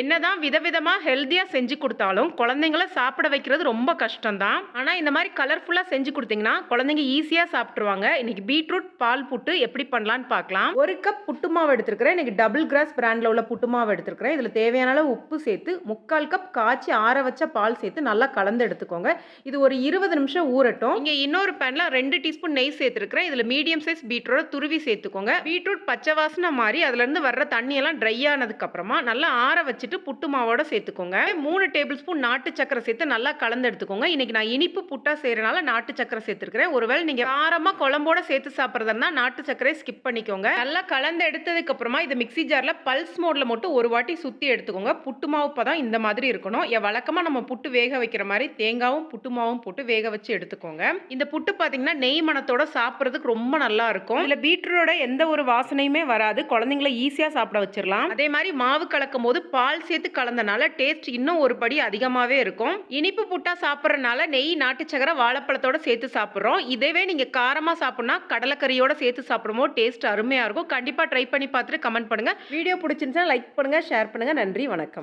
என்னதான் விதவிதமாக ஹெல்த்தியாக செஞ்சு கொடுத்தாலும் குழந்தைங்கள சாப்பிட வைக்கிறது ரொம்ப கஷ்டம்தான். ஆனால் இந்த மாதிரி கலர்ஃபுல்லாக செஞ்சு கொடுத்தீங்கன்னா குழந்தைங்க ஈஸியாக சாப்பிட்ருவாங்க இன்னைக்கு பீட்ரூட் பால் புட்டு எப்படி பண்ணலான்னு பார்க்கலாம். ஒரு கப் புட்டு மாவு எடுத்துருக்கிறேன். இன்னைக்கு டபுள் கிராஸ் பிராண்டில் உள்ள புட்டு மாவு எடுத்துருக்கிறேன். இதில் தேவையான அளவு உப்பு சேர்த்து முக்கால் கப் காய்ச்சி ஆற வச்ச பால் சேர்த்து நல்லா கலந்து எடுத்துக்கோங்க. இது ஒரு இருபது நிமிஷம் ஊறட்டும். இங்கே இன்னொரு பேனில் ரெண்டு டீஸ்பூன் நெய் சேர்த்துருக்கிறேன். இதில் மீடியம் சைஸ் பீட்ரூட் துருவி சேர்த்துக்கோங்க. பீட்ரூட் பச்சை வாசனை மாதிரி அதுலேருந்து வர்ற தண்ணியெல்லாம் ட்ரை ஆனதுக்கப்புறமா நல்லா ஆற வச்சு வச்சுட்டு புட்டு மாவோட சேர்த்துக்கோங்க. மூணு டேபிள் ஸ்பூன் நாட்டு சக்கரை சேர்த்து நல்லா கலந்து எடுத்துக்கோங்க. இன்னைக்கு நான் இனிப்பு புட்டா செய்யறனால நாட்டு சக்கரை சேர்த்துருக்கிறேன். ஒருவேளை நீங்க காரமா குழம்போட சேர்த்து சாப்பிட்றதுனா நாட்டு சக்கரையை ஸ்கிப் பண்ணிக்கோங்க. நல்லா கலந்து எடுத்ததுக்கு அப்புறமா இது மிக்ஸி ஜார்ல பல்ஸ் மோட்ல மட்டும் ஒரு வாட்டி சுத்தி எடுத்துக்கோங்க. புட்டு மாவு பதம் இந்த மாதிரி இருக்கணும். வழக்கமா நம்ம புட்டு வேக வைக்கிற மாதிரி தேங்காவும் புட்டு மாவும் போட்டு வேக வச்சு எடுத்துக்கோங்க. இந்த புட்டு பாத்தீங்கன்னா நெய் மனத்தோட சாப்பிட்றதுக்கு ரொம்ப நல்லா இருக்கும். இல்ல பீட்ரூட்டோட எந்த ஒரு வாசனையுமே வராது. குழந்தைங்கள ஈஸியா சாப்பிட வச்சிடலாம் அதே மாதிரி மாவு கலக்கும் போது பால் சேர்த்து கலந்தனால டேஸ்ட் இன்னும் ஒரு படி அதிகமாகவே இருக்கும். இனிப்பு புட்டா சாப்பிட்றனால நெய் நாட்டு சக்கரை வாழைப்பழத்தோட சேர்த்து சாப்பிட்றோம். இதேவே நீங்கள் காரமாக சாப்பிட்னா கடலைக்கறியோட சேர்த்து சாப்பிடும்போது டேஸ்ட் அருமையாக இருக்கும். கண்டிப்பாக ட்ரை பண்ணி பார்த்துட்டு கமெண்ட் பண்ணுங்கள் வீடியோ பிடிச்சிருந்துச்சுன்னா லைக் பண்ணுங்கள் ஷேர் பண்ணுங்கள் நன்றி வணக்கம்.